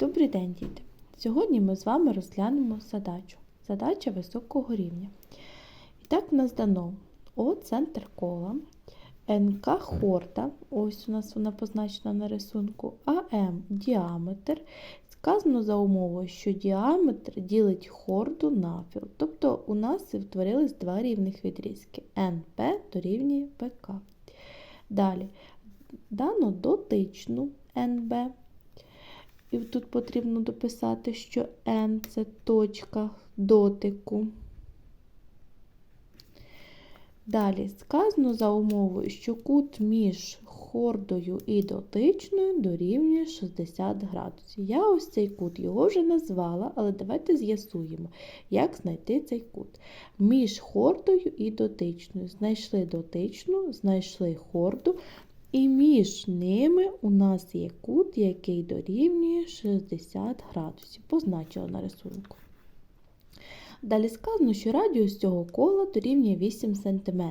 Добрий день, діти! Сьогодні ми з вами розглянемо задачу. Задача високого рівня. І так в нас дано О центр кола, НК хорда, ось у нас вона позначена на рисунку, АМ діаметр. Сказано за умовою, що діаметр ділить хорду навпіл. Тобто у нас утворились два рівних відрізки. НП дорівнює ПК. Далі дано дотичну НБ. І тут потрібно дописати, що N це точка дотику. Далі сказано за умовою, що кут між хордою і дотичною дорівнює 60 градусів. Я ось цей кут його вже назвала, але давайте з'ясуємо, як знайти цей кут. Між хордою і дотичною. Знайшли дотичну, знайшли хорду, і між ними у нас є кут, який дорівнює 60 градусів. Позначила на рисунку. Далі сказано, що радіус цього кола дорівнює 8 см.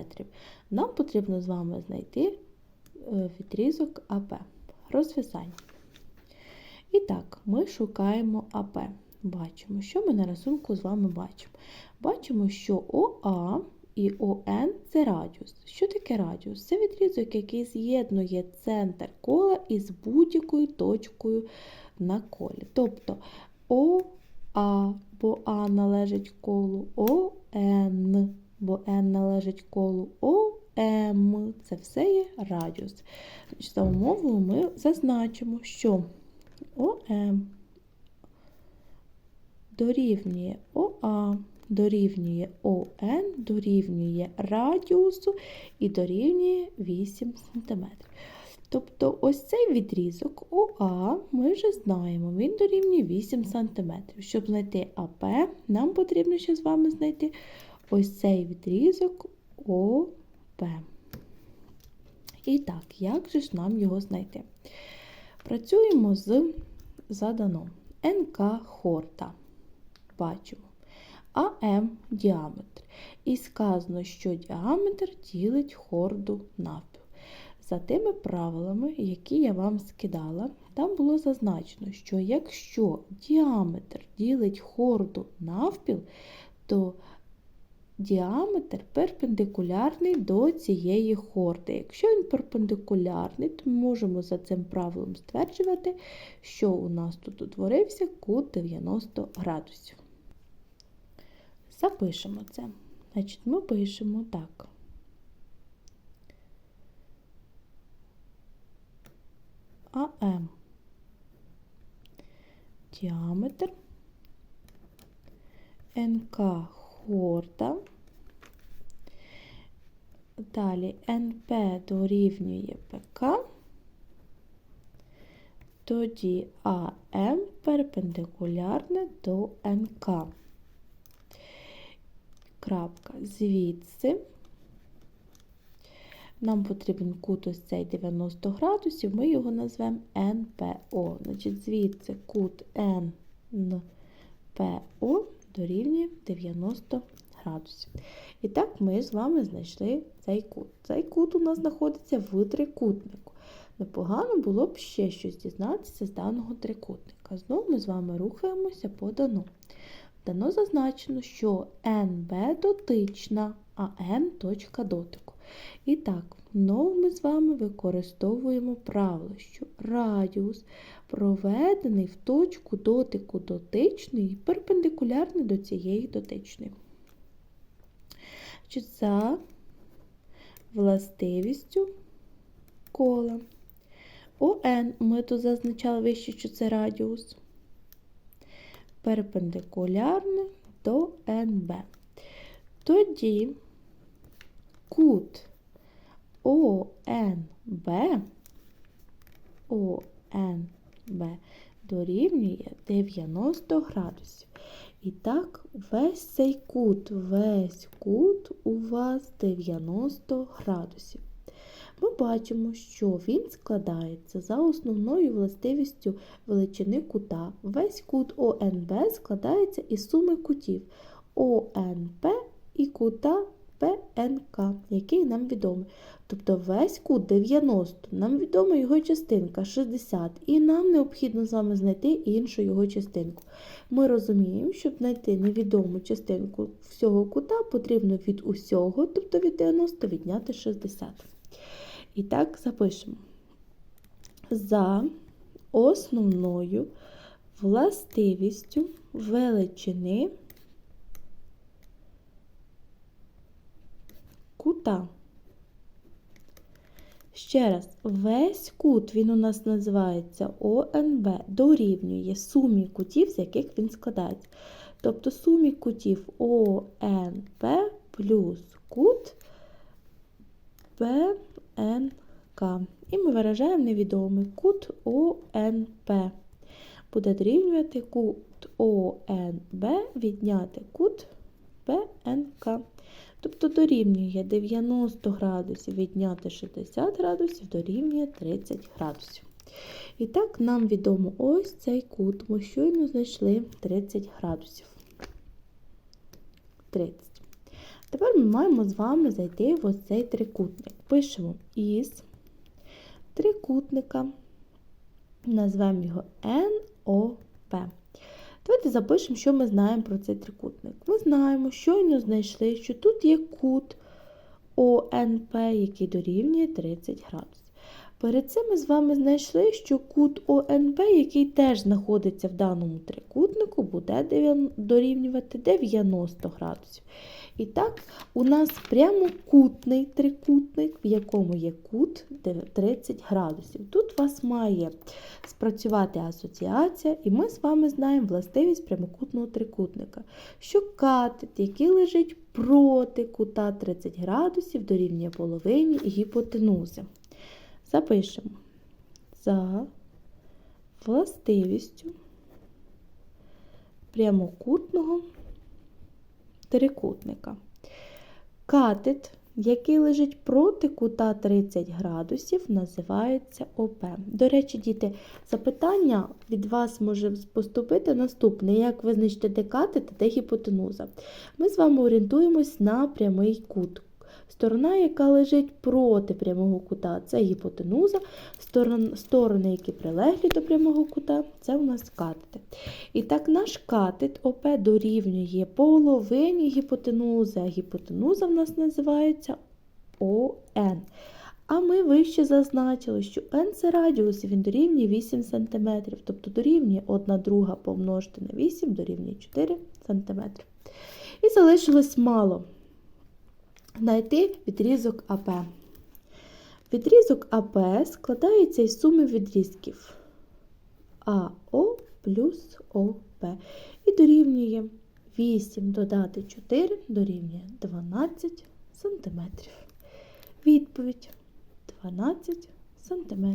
Нам потрібно з вами знайти відрізок АП. Розв'язання. І так, ми шукаємо АП. Бачимо, що ми на рисунку з вами бачимо. Бачимо, що ОА і ОН це радіус. Що таке радіус? Це відрізок, який з'єднує центр кола із будь-якою точкою на колі. Тобто ОА, бо А належить колу, ОН, бо Н належить колу, ОМ. Це все є радіус. За умовою ми зазначимо, що ОМ дорівнює ОА дорівнює ОН, дорівнює радіусу і дорівнює 8 см. Тобто ось цей відрізок ОА ми вже знаємо, він дорівнює 8 см. Щоб знайти АП, нам потрібно ще з вами знайти ось цей відрізок ОП. І так, як же ж нам його знайти? Працюємо з заданом НК хорта. Бачимо. АМ діаметр. І сказано, що діаметр ділить хорду навпіл. За тими правилами, які я вам скидала, там було зазначено, що якщо діаметр ділить хорду навпіл, то діаметр перпендикулярний до цієї хорди. Якщо він перпендикулярний, то ми можемо за цим правилом стверджувати, що у нас тут утворився кут 90 градусів. Запишемо це. Значить, ми пишемо так. АМ діаметр НК хорда. Далі НП дорівнює ПК, тоді АМ перпендикулярне до НК крапка звідси. Нам потрібен кут ось цей 90 градусів, ми його назвемо НПО. Значить, звідси кут НПО дорівнює 90 градусів. І так ми з вами знайшли цей кут. Цей кут у нас знаходиться в трикутнику. Непогано було б ще щось дізнатися з даного трикутника. Знову ми з вами рухаємося по дану. Дано зазначено, що НБ дотична, а Н точка дотику. І так, знову ми з вами використовуємо правило, що радіус проведений в точку дотику дотичної перпендикулярний до цієї дотичної. Чи За властивістю кола. ОН ми тут зазначали вище, що це радіус перпендикулярне до НБ. Тоді кут ОНБ, ОНБ дорівнює 90 градусів. І так, весь цей кут, весь кут у вас 90 градусів. Ми бачимо, що він складається за основною властивістю величини кута. Весь кут ОНБ складається із суми кутів ОНП і кута ПНК, який нам відомий. Тобто весь кут 90, нам відома його частинка 60, і нам необхідно з вами знайти іншу його частинку. Ми розуміємо, щоб знайти невідому частинку всього кута, потрібно від усього, тобто від 90 відняти 60. І так запишемо. За основною властивістю величини кута. Ще раз, весь кут, він у нас називається ОНБ, дорівнює сумі кутів, з яких він складається. Тобто сумі кутів ОНП плюс кут ПНК. І ми виражаємо невідомий кут ОНП. Буде дорівнювати кут ОНБ відняти кут ПНК. Тобто дорівнює 90 градусів відняти 60 градусів дорівнює 30 градусів. І так, нам відомо ось цей кут. Ми щойно знайшли 30 градусів. 30. Тепер ми маємо з вами зайти в цей трикутник. Пишемо із трикутника, назвемо його НОП. Давайте запишемо, що ми знаємо про цей трикутник. Ми знаємо, щойно знайшли, що тут є кут ОНП, який дорівнює 30 градусів. Перед цим ми з вами знайшли, що кут ОНП, який теж знаходиться в даному трикутнику, буде дорівнювати 90 градусів. І так, у нас прямокутний трикутник, в якому є кут 30 градусів. Тут у вас має спрацювати асоціація, і ми з вами знаємо властивість прямокутного трикутника, що катет, який лежить проти кута 30 градусів, дорівнює половині гіпотенузи. Запишемо за властивістю прямокутного трикутника. Катет, який лежить проти кута 30 градусів, називається ОП. До речі, діти, запитання від вас може поступити наступне: як визначити де катет, де гіпотенуза. Ми з вами орієнтуємось на прямий кут. Сторона, яка лежить проти прямого кута, це гіпотенуза. Сторони, які прилеглі до прямого кута, це у нас катети. І так, наш катет ОП дорівнює половині гіпотенузи, а гіпотенуза в нас називається ОН. А ми вище зазначили, що n це радіус, він дорівнює 8 см, тобто дорівнює 1 друга помножити на 8 дорівнює 4 см. І залишилось мало знайти відрізок АП. Відрізок АП складається із суми відрізків АО плюс ОП. І дорівнює 8 додати 4 дорівнює 12 см. Відповідь 12 см.